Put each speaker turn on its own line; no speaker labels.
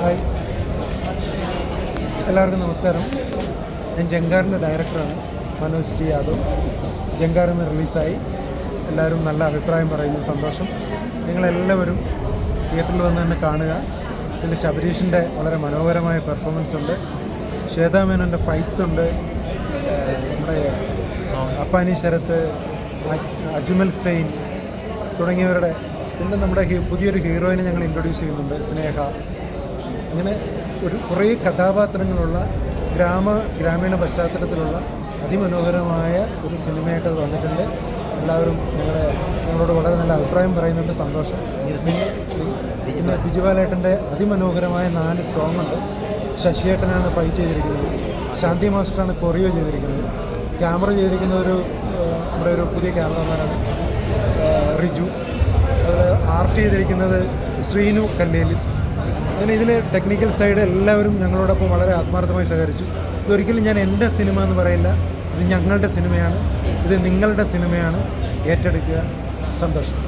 Hi എല്ലാവർക്കും നമസ്കാരം. ഞാൻ ജങ്കാറിന്റെ ഡയറക്ടറാണ് മനോജ് ടി യാദവ്. ജങ്കാർ ഇന്ന് റിലീസായി. എല്ലാവരും നല്ല അഭിപ്രായം പറയുന്നു സന്തോഷം. നിങ്ങളെല്ലാവരും തിയേറ്ററിൽ വന്ന് തന്നെ കാണുക. ഇതിൽ ശബരീഷിന്റെ വളരെ മനോഹരമായ പെർഫോമൻസ് ഉണ്ട്. ശ്വേതാ മേനോന്റെ ഫൈറ്റ്സ് ഉണ്ട് നമ്മുടെ അപ്പാനി ശരത്ത് അജ്മൽ സെയിൻ തുടങ്ങിയവരുടെ പിന്നെ നമ്മുടെ പുതിയൊരു ഹീറോയിനെ ഞങ്ങൾ ഇൻട്രൊഡ്യൂസ് ചെയ്യുന്നുണ്ട് സ്നേഹ. അങ്ങനെ ഒരു കുറേ കഥാപാത്രങ്ങളുള്ള ഗ്രാമ ഗ്രാമീണ പശ്ചാത്തലത്തിലുള്ള അതിമനോഹരമായ ഒരു സിനിമയായിട്ട് അത് വന്നിട്ടുണ്ട്. എല്ലാവരും ഞങ്ങളെ ഞങ്ങളോട് വളരെ നല്ല അഭിപ്രായം പറയുന്നുണ്ട്. സന്തോഷം. പിന്നെ ബിജുബാലേട്ടന്റെ അതിമനോഹരമായ നാല് സോങ്ങുണ്ട്. ശശിയേട്ടനാണ് ഫൈറ്റ് ചെയ്തിരിക്കുന്നത്. ശാന്തി മാസ്റ്ററാണ് കൊറിയോ ചെയ്തിരിക്കുന്നത്. ക്യാമറ ചെയ്തിരിക്കുന്ന ഒരു നമ്മുടെ ഒരു പുതിയ ക്യാമറമാനാണ് റിജു. അതുപോലെ ആർട്ട് ചെയ്തിരിക്കുന്നത് ശ്രീനു കല്ലേലിൽ അങ്ങനെ ഇതിലെ ടെക്നിക്കൽ സൈഡ് എല്ലാവരും ഞങ്ങളോടൊപ്പം വളരെ ആത്മാർത്ഥമായി സഹകരിച്ചു. ഇതൊരിക്കലും ഞാൻ എന്റെ സിനിമ എന്ന് പറയില്ല. ഇത് ഞങ്ങളുടെ സിനിമയാണ് ഇത് നിങ്ങളുടെ സിനിമയാണ് ഏറ്റെടുക്കുക. സന്തോഷം.